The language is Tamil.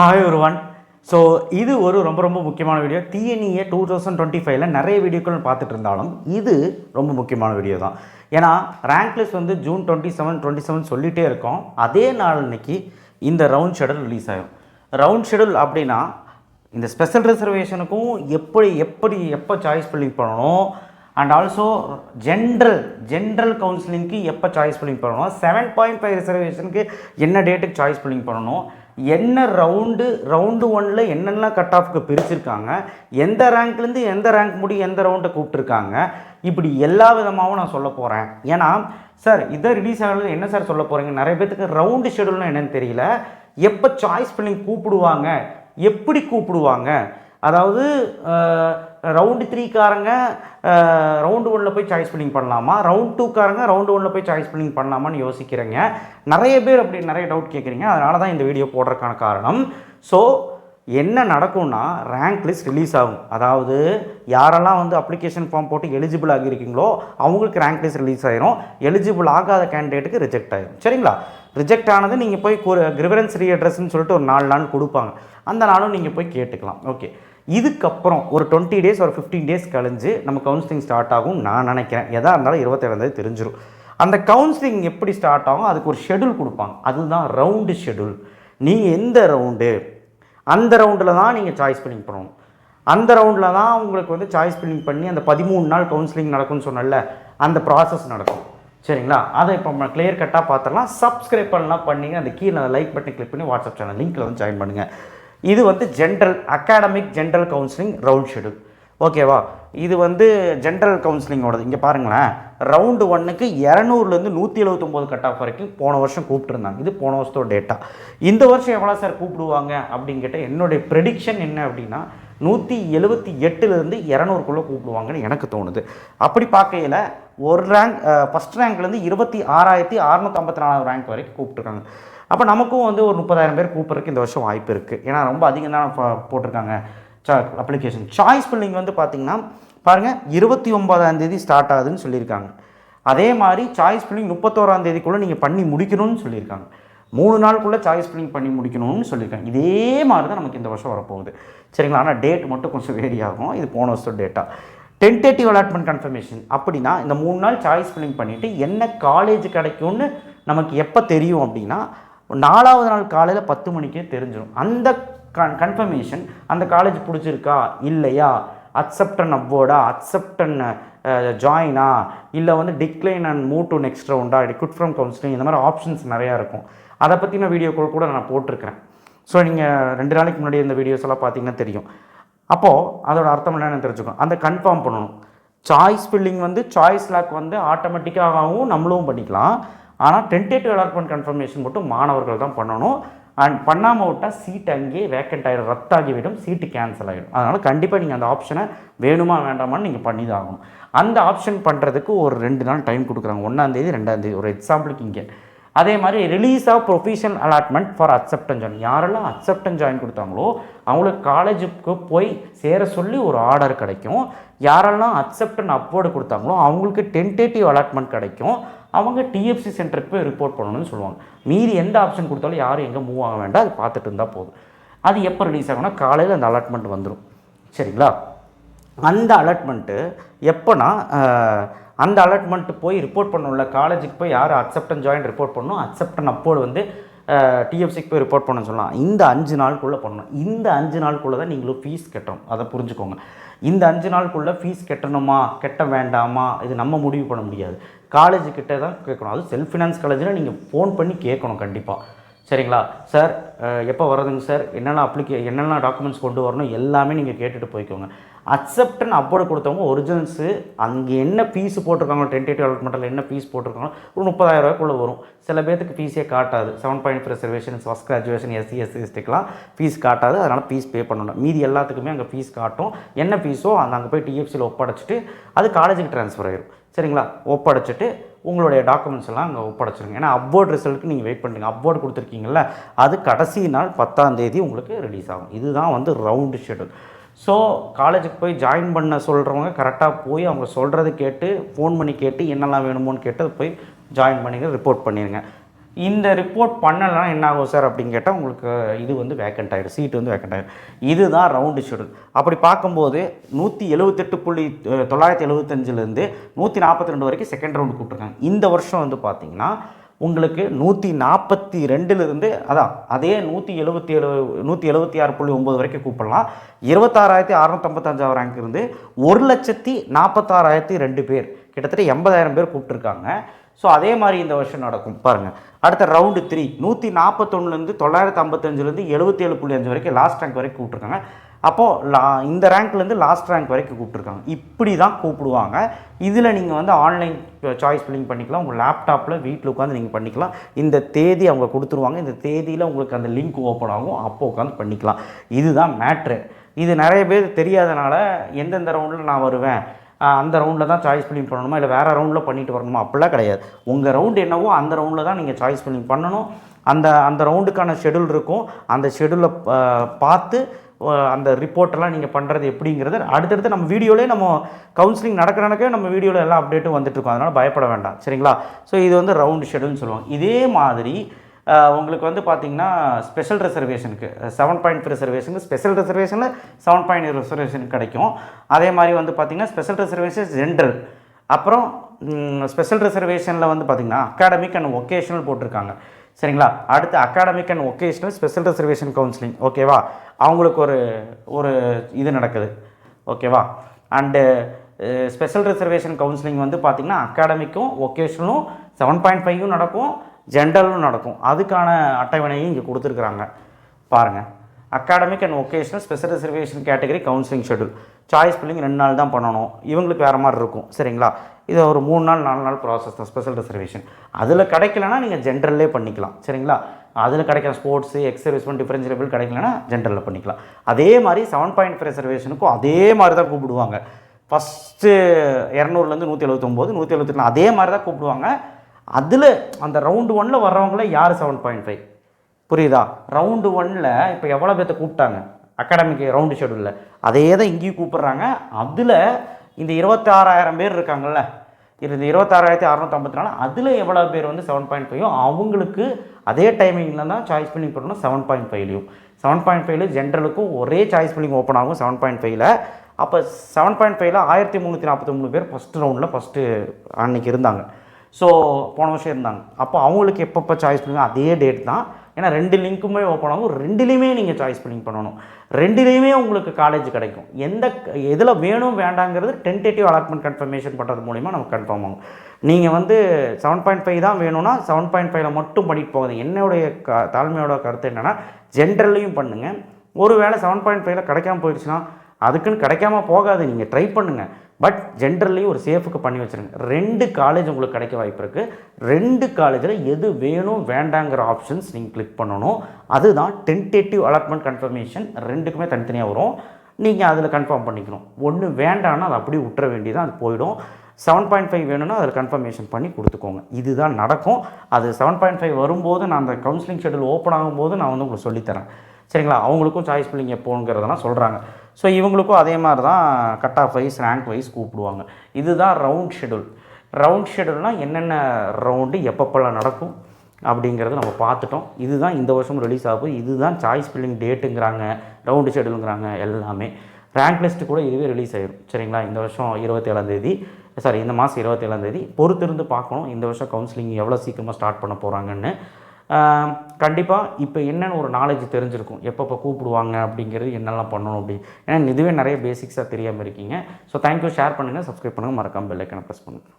ஹாய் ஒருவன் ஸோ இது ஒரு ரொம்ப ரொம்ப முக்கியமான video TNEA two thousand twenty ஃபைவ்ல நிறைய வீடியோக்கள் பார்த்துட்டு இருந்தாலும் இது ரொம்ப முக்கியமான வீடியோ தான். ஏன்னா ரேங்க் லிஸ்ட் வந்து June twenty seven twenty seven சொல்லிகிட்டே இருக்கோம். அதே நாள் இன்னைக்கு இந்த ரவுண்ட் ஷெடியூல் ரிலீஸ் ஆகும் ரவுண்ட் ஷெடியூல் அப்படின்னா இந்த ஸ்பெஷல் ரிசர்வேஷனுக்கும் எப்படி எப்படி எப்போ சாய்ஸ் ஃபில்லிங் பண்ணணும்? அண்ட் ஆல்சோ ஜென்ரல் ஜென்ரல் கவுன்சிலிங்க்கு எப்போ சாய்ஸ் ஃபில்லிங் பண்ணணும்? செவன் பாயிண்ட் ஃபைவ் ரிசர்வேஷனுக்கு என்ன டேட்டுக்கு சாய்ஸ் ஃபில்லிங் பண்ணணும்? என்ன ரவுண்டு ரவுண்டு ஒனில் என்னென்ன கட் ஆஃப்க்கு பிரிச்சிருக்காங்க எந்த ரேங்க்லேருந்து எந்த ரேங்க் முடி எந்த ரவுண்டை கூப்பிட்ருக்காங்க இப்படி எல்லா விதமாகவும் நான் சொல்ல போகிறேன் ஏன்னா சார் இதை ரிலீஸ் ஆகிறது என்ன சார் சொல்ல போகிறீங்க நிறைய பேத்துக்கு ரவுண்டு ஷெடியூல்னு என்னன்னு தெரியல. எப்போ சாய்ஸ் பண்ணி கூப்பிடுவாங்க? எப்படி கூப்பிடுவாங்க? அதாவது ரவுண்டு த்ரீக்காரங்க ரவுண்டு ஒனில் போய் சாய்ஸ் பில்லிங் பண்ணலாமா? ரவுண்ட் டூக்காரங்க ரவுண்டு ஒனில் போய் சாய்ஸ் பில்லிங் பண்ணலாமான்னு யோசிக்கிறேங்க. நிறைய பேர் அப்படி நிறைய டவுட் கேட்குறீங்க. அதனால தான் இந்த வீடியோ போடுறதுக்கான காரணம். ஸோ என்ன நடக்கும்னா ரேங்க் லிஸ்ட் ரிலீஸ் ஆகும். அதாவது யாரெல்லாம் வந்து அப்ளிகேஷன் ஃபார்ம் போட்டு எலிஜிபிள் ஆகியிருக்கீங்களோ அவங்களுக்கு ரேங்க் லிஸ்ட் ரிலீஸ் ஆயிரும். எலிஜிபிள் ஆகாத கேண்டிடேட்டுக்கு ரிஜெக்ட் ஆகிடும் சரிங்களா? ரிஜெக்ட் ஆனது நீங்கள் போய் கிரிவரன்ஸ் ரீஅட்ரஸ்ன்னு சொல்லிட்டு ஒரு நாலு நாள் கொடுப்பாங்க. அந்த நாளும் நீங்கள் போய் கேட்டுக்கலாம். ஓகே இதுக்கப்புறம் ஒரு டுவெண்ட்டி டேஸ் ஒரு ஃபிஃப்டீன் டேஸ் கழிஞ்சு நம்ம கவுன்சிலிங் ஸ்டார்ட் ஆகும் நான் நினைக்கிறேன். எதாக இருந்தாலும் இருபத்தேழாந்தேதி தெரிஞ்சிடும் அந்த கவுன்சிலிங் எப்படி ஸ்டார்ட் ஆகும் அதுக்கு ஒரு ஷெடியூல் கொடுப்பாங்க. அதுதான் ரவுண்டு ஷெடியூல் நீங்கள் எந்த ரவுண்டு அந்த ரவுண்டில் தான் நீங்கள் சாய்ஸ் ஃபில்லிங் பண்ணணும். அந்த ரவுண்டில் தான் உங்களுக்கு வந்து சாய்ஸ் ஃபில்லிங் பண்ணி அந்த பதிமூணு நாள் கவுன்சிலிங் நடக்கும்னு சொன்னல அந்த ப்ராசஸ் நடக்கும். சரிங்களா? அதை இப்போ நம்ம கிளியர் கட்டாக பார்த்துடலாம் சப்ஸ்கிரைப் பண்ணலாம். பண்ணிங்க. அந்த கீழே அந்த லைக் பட்டன் கிளிக் பண்ணி வாட்ஸ்அப் சேனல் லிங்க்கில் வந்து ஜாயின் பண்ணுங்கள் இது வந்து general academic general counselling round schedule ஓகேவா இது வந்து ஜென்ரல் கவுன்சிலிங்கோடது இங்கே பாருங்களேன். ரவுண்டு ஒன்னுக்கு இரநூறுலேருந்து நூற்றி எழுபத்தொம்போது கட் ஆஃப் வரைக்கும் போன வருஷம் கூப்பிட்டுருந்தாங்க. இது போன வருஷத்தோட டேட்டா இந்த வருஷம் எவ்வளோ சார் கூப்பிடுவாங்க அப்படின்னு கேட்டால் என்னுடைய ப்ரெடிக்ஷன் என்ன அப்படின்னா நூற்றி எழுபத்தி எட்டுலேருந்து இரநூறுக்குள்ளே கூப்பிடுவாங்கன்னு எனக்கு தோணுது. அப்படி பார்க்கையில் ஒரு ரேங்க் ஃபஸ்ட் ரேங்க்லேருந்து இருபத்தி ஆறாயிரத்தி அறநூற்றம்பத்தி நாலாவது ரேங்க் வரைக்கும் கூப்பிட்டுருக்காங்க. அப்போ நமக்கும் வந்து ஒரு முப்பதாயிரம் பேர் கூப்பிட்றதுக்கு இந்த வருஷம் வாய்ப்பு இருக்குது ஏன்னா ரொம்ப அதிகம் தான் போட்டிருக்காங்க. சா அப்ளிகேஷன் சாய்ஸ் ஃபில்லிங் வந்து பார்த்திங்கன்னா பாருங்கள் இருபத்தி ஒன்பதாம் தேதி ஸ்டார்ட் ஆகுதுன்னு சொல்லியிருக்காங்க. அதே மாதிரி சாய்ஸ் ஃபில்லிங் முப்பத்தோராம் தேதிக்குள்ளே நீங்கள் பண்ணி முடிக்கணும்னு சொல்லியிருக்காங்க. மூணு நாளுக்குள்ளே சாய்ஸ் ஃபில்லிங் பண்ணி முடிக்கணும்னு சொல்லியிருக்காங்க. இதே மாதிரி தான் நமக்கு இந்த வருஷம் வரப்போகுது. சரிங்களா? ஆனால் டேட் மட்டும் கொஞ்சம் வேரி ஆகும். இது போன வருஷம் டேட்டா டென்டேட்டிவ் அலாட்மெண்ட் கன்ஃபர்மேஷன் அப்படின்னா இந்த மூணு நாள் சாய்ஸ் ஃபில்லிங் பண்ணிவிட்டு என்ன காலேஜ் கிடைக்கும்னு நமக்கு எப்போ தெரியும் அப்படின்னா நாலாவது நாள் காலையில் பத்து மணிக்கே தெரிஞ்சிடும் அந்த கன் கன்ஃபர்மேஷன் அந்த காலேஜ் பிடிச்சிருக்கா? இல்லையா? அக்செப்டன் அப்வோர்டா அக்செப்டன் ஜாயினா இல்லை வந்து decline and move to next ரவுண்டா குட் ஃப்ரம் கவுன்சிலிங் இந்த மாதிரி ஆப்ஷன்ஸ் நிறையா இருக்கும். அதை பற்றின வீடியோக்கள் கூட நான் போட்டிருக்கிறேன். ஸோ நீங்கள் ரெண்டு நாளைக்கு முன்னாடி இந்த வீடியோஸ் எல்லாம் பார்த்தீங்கன்னா தெரியும். அப்போது அதோட அர்த்தம் என்னென்னு தெரிஞ்சுக்கணும் அந்த கன்ஃபார்ம் பண்ணணும். சாய்ஸ் ஃபில்லிங் வந்து சாய்ஸ் லாக் வந்து ஆட்டோமேட்டிக்காகவும் நம்மளும் பண்ணிக்கலாம். ஆனால் டென்டேட்டிவ் அலாட்மெண்ட் கன்ஃபர்மேஷன் மட்டும் மாணவர்கள் தான் பண்ணணும். அண்ட் பண்ணாமல் விட்டால் சீட் அங்கேயே வேக்கண்ட் ஆகிடும் ரத்தாகிவிடும் சீட்டு கேன்சல் ஆகிடும் அதனால் கண்டிப்பாக நீங்கள் அந்த ஆப்ஷனை வேணுமா வேண்டாமான்னு நீங்கள் பண்ணி தான் ஆகணும் அந்த ஆப்ஷன் பண்ணுறதுக்கு ஒரு ரெண்டு நாள் டைம் கொடுக்குறாங்க. ஒன்றாந்தேதி ரெண்டாந்தேதி ஒரு எக்ஸாம்பிளுக்கு இங்கே. அதே மாதிரி release of professional allotment for acceptance join யாரெல்லாம் அக்செப்டன் ஜாயின் கொடுத்தாங்களோ அவங்களுக்கு காலேஜுக்கு போய் சேர சொல்லி ஒரு ஆர்டர் கிடைக்கும். யாரெல்லாம் அக்செப்டன் அப்போர்டு கொடுத்தாங்களோ அவங்களுக்கு டென்டேட்டிவ் அலாட்மெண்ட் கிடைக்கும். அவங்க டிஎஃப்சி சென்டருக்கு போய் ரிப்போர்ட் பண்ணணும்னு சொல்லுவாங்க. மீறி எந்த ஆப்ஷன் கொடுத்தாலும் யாரும் எங்கே மூவ் ஆக வேண்டாம். அது பார்த்துட்டு இருந்தால் போதும். அது எப்போ ரிலீஸ் ஆகும்னா காலையில் அந்த அலாட்மெண்ட் வந்துடும் சரிங்களா? அந்த அலாட்மெண்ட்டு எப்போனா அந்த அலாட்மெண்ட்டு போய் ரிப்போர்ட் பண்ணணும்ல. காலேஜுக்கு போய் யார் அக்செப்டன் ஜாயின் ரிப்போர்ட் பண்ணணும்? அக்செப்டன் அப்போது வந்து டிஎஃப்சிக்கு போய் ரிப்போர்ட் பண்ண சொல்லலாம் இந்த அஞ்சு நாளுக்குள்ளே பண்ணணும். இந்த அஞ்சு நாளுக்குள்ளே தான் நீங்களும் ஃபீஸ் கட்டணும். அதை புரிஞ்சுக்கோங்க. இந்த அஞ்சு நாளுக்குள்ளே ஃபீஸ் கட்டணுமா? கட்ட வேண்டாமா? இது நம்ம முடிவு பண்ண முடியாது. காலேஜ் தான் கேட்கணும். அது செல்ஃப் ஃபினான்ஸ் காலேஜில் நீங்கள் ஃபோன் பண்ணி கேட்கணும் கண்டிப்பாக சரிங்களா? சார் எப்போ வர்றதுங்க சார் என்னென்ன அப்ளிகே என்னென்ன டாக்குமெண்ட்ஸ் கொண்டு வரணும் எல்லாமே நீங்கள் கேட்டுட்டு போய்க்கோங்க. அக்செப்டன் அப்போடு கொடுத்தவங்க ஒரிஜினல்ஸு அங்கே என்ன ஃபீஸ் போட்டிருக்காங்க டென்டேட்டிவ் அலாட்மெண்ட்டில் என்ன ஃபீஸ் போட்டிருக்காங்களோ ஒரு முப்பதாயிரம் ரூபாய்க்குள்ளே வரும். சில பேர்த்துக்கு ஃபீஸே காட்டாது. Seven point five reservation first graduation SC SC எஸ்டிக்கெலாம் fees காட்டாது. அதனால் ஃபீஸ் பே பண்ணணும். மீதி எல்லாத்துக்குமே அங்கே ஃபீஸ் காட்டும். என்ன ஃபீஸோ அந்த அங்கே போய் டிஎஃப்சியில் ஒப்படைச்சிட்டு அது காலேஜுக்கு ட்ரான்ஸ்ஃபர் ஆயிடும் சரிங்களா? ஒப்படைச்சிட்டு உங்களுடைய டாக்குமெண்ட்ஸ் எல்லாம் அங்கே ஒப்படைச்சிருங்க. ஏன்னா அப்வோர்ட் ரிசல்ட்டுக்கு நீங்கள் வெயிட் பண்ணுறீங்க அப்வோர்ட் கொடுத்துருக்கீங்கல்ல அது கடைசி நாள் பத்தாம் தேதி உங்களுக்கு ரிலீஸ் ஆகும். இதுதான் வந்து ரவுண்டு ஷெடியூல் ஸோ காலேஜுக்கு போய் ஜாயின் பண்ண சொல்கிறவங்க கரெக்டாக போய் அவங்க சொல்கிறத கேட்டு ஃபோன் பண்ணி கேட்டு என்னெல்லாம் வேணுமோன்னு கேட்டு போய் ஜாயின் பண்ணிங்க ரிப்போர்ட் பண்ணிடுங்க இந்த ரிப்போர்ட் பண்ணலைன்னா என்ன ஆகும் சார் அப்படின்னு கேட்டால் உங்களுக்கு இது வந்து வேக்கண்ட் ஆகிடும் சீட் வந்து வேக்கண்ட் ஆகிடும் இதுதான் ரவுண்டு ஷெடியூல் அப்படி பார்க்கும்போது நூற்றி எழுபத்தெட்டு புள்ளி தொள்ளாயிரத்தி எழுபத்தஞ்சிலேருந்து நூற்றி நாற்பத்தி ரெண்டு வரைக்கும் செகண்ட் ரவுண்டு கூப்பிட்ருக்காங்க இந்த வருஷம் வந்து பார்த்திங்கன்னா உங்களுக்கு நூற்றி நாற்பத்தி ரெண்டுலேருந்து அதான் அதே நூற்றி எழுபத்தி ஏழு நூற்றி எழுபத்தி ஆறு புள்ளி ஒம்பது வரைக்கும் கூப்பிடலாம். இருபத்தாறாயிரத்தி அறநூற்றம்பத்தஞ்சாவது ரேங்க் இருந்து ஒரு லட்சத்தி நாற்பத்தாறாயிரத்தி ரெண்டு பேர். கிட்டத்தட்ட எண்பதாயிரம் பேர் கூப்பிட்ருக்காங்க ஸோ அதே மாதிரி இந்த வருஷம் நடக்கும். பாருங்கள் அடுத்த ரவுண்டு த்ரீ நூற்றி நாற்பத்தொன்னுலேருந்து தொள்ளாயிரத்து ஐம்பத்தஞ்சிலேருந்து எழுபத்தி ஏழு புள்ளி அஞ்சு வரைக்கும் லாஸ்ட் ரேங்க் வரைக்கும் கூப்பிட்ருக்காங்க அப்போது லா இந்த ரேங்க்லேருந்து லாஸ்ட் ரேங்க் வரைக்கும் கூப்பிட்ருக்காங்க இப்படி தான் கூப்பிடுவாங்க. இதில் நீங்கள் வந்து ஆன்லைன் சாய்ஸ் ஃபில்லிங் பண்ணிக்கலாம். உங்கள் லேப்டாப்பில் வீட்டில் உட்காந்து நீங்கள் பண்ணிக்கலாம். இந்த தேதி அவங்க கொடுத்துருவாங்க. இந்த தேதியில் உங்களுக்கு அந்த லிங்க் ஓப்பன் ஆகும். அப்போ உட்காந்து பண்ணிக்கலாம். இதுதான் மேட்ரு இது நிறைய பேர் தெரியாதனால எந்தெந்த ரவுண்டில் நான் வருவேன்? அந்த ரவுண்டில் தான் சாய்ஸ் ஃபில்லிங் பண்ணணுமா? இல்லை வேறு ரவுண்டில் பண்ணிட்டு வரணுமா? அப்படிலாம் கிடையாது. உங்கள் ரவுண்டு என்னவோ அந்த ரவுண்டில் தான் நீங்கள் சாய்ஸ் ஃபில்லிங் பண்ணணும். அந்த அந்த ரவுண்டுக்கான ஷெடியூல் இருக்கும். அந்த ஷெடியூலை பார்த்து அந்த ரிப்போர்ட்டெல்லாம் நீங்கள் பண்ணுறது எப்படிங்கிறது அடுத்தடுத்து நம்ம வீடியோலேயே நம்ம கவுன்சிலிங் நடக்கிறனக்கே நம்ம வீடியோவில் எல்லா அப்டேட்டும் வந்துட்டுருக்கோம் அதனால் பயப்பட வேண்டாம். சரிங்களா? ஸோ இது வந்து ரவுண்டு ஷெடியூல்னு சொல்லுவாங்க. இதே மாதிரி உங்களுக்கு வந்து பார்த்தீங்கன்னா ஸ்பெஷல் ரிசர்வேஷனுக்கு செவன் பாயிண்ட் ரிசர்வேஷனுக்கு ஸ்பெஷல் ரிசர்வேஷனில் செவன் பாயிண்ட் ரிசர்வேஷன் கிடைக்கும். அதே மாதிரி வந்து பார்த்தீங்கன்னா ஸ்பெஷல் ரிசர்வேஷன் ஜென்ரல் அப்புறம் ஸ்பெஷல் ரிசர்வேஷனில் வந்து பார்த்தீங்கன்னா அகாடமிக் அண்ட் ஒகேஷனல் போட்டிருக்காங்க. சரிங்களா? அடுத்து academic and vocational special reservation counselling ஓகேவா அவங்களுக்கு ஒரு ஒரு இது நடக்குது. ஓகேவா அண்டு ஸ்பெஷல் ரிசர்வேஷன் கவுன்சிலிங் வந்து பார்த்திங்கன்னா அகாடமிக்கும் ஒகேஷனலும் செவன் பாயிண்ட் ஃபைவும் நடக்கும். ஜென்ரலும் நடக்கும். அதுக்கான அட்டவணையும் இங்கே கொடுத்துருக்குறாங்க. பாருங்கள் academic and vocational special reservation category counselling schedule choice filling ரெண்டு நாள் தான் பண்ணணும். இவங்களுக்கு வேறு மாதிரி இருக்கும். சரிங்களா? இது ஒரு மூணு நாள் நாலு நாள் ப்ராசஸ் தான். ஸ்பெஷல் ரிசர்வேஷன் அதில் கிடைக்கலனா நீங்கள் ஜென்ரல்லே பண்ணிக்கலாம். சரிங்களா? அதில் கிடைக்கிற ஸ்போர்ட்ஸு எக்ஸ் சர்வீஸ்மெண்ட் டிஃபரன்ஷியபிள் கிடைக்கலனா ஜென்ரலில் பண்ணிக்கலாம். அதே மாதிரி செவன் பாயிண்ட் ரிசர்வேஷனுக்கும் அதே மாதிரி தான் கூப்பிடுவாங்க. ஃபஸ்ட்டு இரநூறுலேருந்து நூற்றி எழுபத்தொம்போது நூற்றி எழுபத்தெட்டு அதே மாதிரி தான் கூப்பிடுவாங்க. அதில் அந்த ரவுண்டு ஒன்னில் வர்றவங்கள யார் செவன் பாயிண்ட் ஃபைவ் புரியுதா? ரவுண்டு ஒன்னில் இப்போ எவ்வளோ பேர்த்த கூப்பிட்டாங்க? அகாடமிக் ரவுண்டு ஷெடியூலில் அதே தான் இங்கேயும் கூப்பிட்றாங்க. அதில் இந்த இருபத்தாறாயிரம் பேர் இருக்காங்கள்ல இந்த இருபத்தாறாயிரத்தி அறநூற்றம்பத்தி நாலு அதில் எவ்வளோ பேர் வந்து செவன் பாயிண்ட் ஃபைவோ அவங்களுக்கு அதே டைமிங்கில் தான் சாய்ஸ் பண்ணி போடணும் செவன் பாயிண்ட் ஃபைவ்லையும் செவன் பாயிண்ட் ஃபைவ்ல ஜென்ரலுக்கும் ஒரே சாய்ஸ் ஃபில்லிங் ஓப்பன் ஆகும் செவன் பாயிண்ட் ஃபைவ்ல அப்போ செவன் பாயிண்ட் ஃபைவ்ல ஆயிரத்தி முந்நூற்றி நாற்பத்தி மூணு பேர் ஃபஸ்ட்டு ரவுண்டில் ஃபஸ்ட்டு அன்னைக்கு இருந்தாங்க. ஸோ போன வருஷம் இருந்தாங்க. அப்போ அவங்களுக்கு எப்பப்போ சாய்ஸ் பண்ணுங்க அதே டேட் தான். ஏன்னா ரெண்டு லிங்க்குமே ஓப்பன் ஆகும். ரெண்டுலேயுமே நீங்கள் சாய்ஸ் பண்ணி பண்ணணும். ரெண்டுலேயுமே உங்களுக்கு காலேஜ் கிடைக்கும். எந்த எதில் வேணும் வேண்டாங்கிறது டென்டேட்டிவ் அலாட்மெண்ட் கன்ஃபர்மேஷன் பண்ணுறது மூலிமா நமக்கு கன்ஃபார்ம் ஆகும். நீங்கள் வந்து செவன் பாயிண்ட் ஃபைவ் தான் வேணும்னா செவன் பாயிண்ட் ஃபைவ்ல மட்டும் பண்ணிட்டு போகுது. என்னுடைய க தாழ்மையோட கருத்து என்னென்னா ஜென்ரல்லையும் பண்ணுங்கள் ஒரு வேளை செவன் பாயிண்ட் ஃபைவ்ல கிடைக்காம போயிடுச்சுன்னா அதுக்குன்னு கிடைக்காம போகாது. நீங்கள் ட்ரை பண்ணுங்கள் பட் ஜென்ரல்லையும் ஒரு சேஃபுக்கு பண்ணி வச்சுருங்க. ரெண்டு காலேஜ் உங்களுக்கு கிடைக்க வாய்ப்பு இருக்குது ரெண்டு காலேஜில் எது வேணும் வேண்டாங்கிற ஆப்ஷன்ஸ் நீங்கள் கிளிக் பண்ணணும். அதுதான் டென்டேட்டிவ் அலாட்மெண்ட் கன்ஃபர்மேஷன் ரெண்டுக்குமே தனித்தனியாக வரும். நீங்கள் அதில் கன்ஃபார்ம் பண்ணிக்கணும். ஒன்று வேண்டான்னா அதை அப்படியே விட்டுற வேண்டியதான் அது போயிடும். செவன் பாயிண்ட் ஃபைவ் வேணும்னா அதில் கன்ஃபர்மேஷன் பண்ணி கொடுத்துக்கோங்க. இதுதான் நடக்கும். அது செவன் பாயிண்ட் ஃபைவ் வரும்போது நான் அந்த கவுன்சிலிங் ஷெடியூல் ஓப்பன் ஆகும்போது நான் வந்து உங்களுக்கு சொல்லித்தரேன். சரிங்களா? அவங்களுக்கும் சாய்ஸ் பில்லிங் எப்போங்கிறதெல்லாம் சொல்கிறாங்க ஸோ இவங்களுக்கும் அதே மாதிரி தான் cut off wise rank wise கூப்பிடுவாங்க. இதுதான் ரவுண்ட் ஷெடியூல் ரவுண்ட் ஷெடியூல்னால் என்னென்ன ரவுண்டு எப்பப்பெல்லாம் நடக்கும் அப்படிங்கிறத நம்ம பார்த்துட்டோம். இதுதான் இந்த வருஷம் ரிலீஸ் ஆகும் இதுதான் சாய்ஸ் ஃபில்லிங் டேட்டுங்கிறாங்க ரவுண்டு ஷெடியூலுங்கிறாங்க எல்லாமே. ரேங்க் லிஸ்ட்டு கூட இதுவே ரிலீஸ் ஆயிடும் சரிங்களா? இந்த வருஷம் இருபத்தேழாந்தேதி சாரி இந்த மாதம் இருபத்தேழாந்தேதி பொறுத்திருந்து பார்க்கணும். இந்த வருஷம் கவுன்சிலிங் எவ்வளோ சீக்கிரமாக ஸ்டார்ட் பண்ண போகிறாங்கன்னு கண்டிப்பாக இப்போ என்னென்னு ஒரு நாலேஜ் தெரிஞ்சிருக்கும். எப்பப்போ கூப்பிடுவாங்க அப்படிங்கிறது என்னெல்லாம் பண்ணணும் அப்படி. ஏன்னா இதுவே நிறைய பேசிக்ஸாக தெரியாமல் இருக்கீங்க. ஸோ தேங்க்யூ ஷேர் பண்ணுங்கள் சப்ஸ்கிரைப் பண்ணுங்கள் மறக்காமல் பெல்லைக்கனை ப்ரெஸ் பண்ணுங்கள்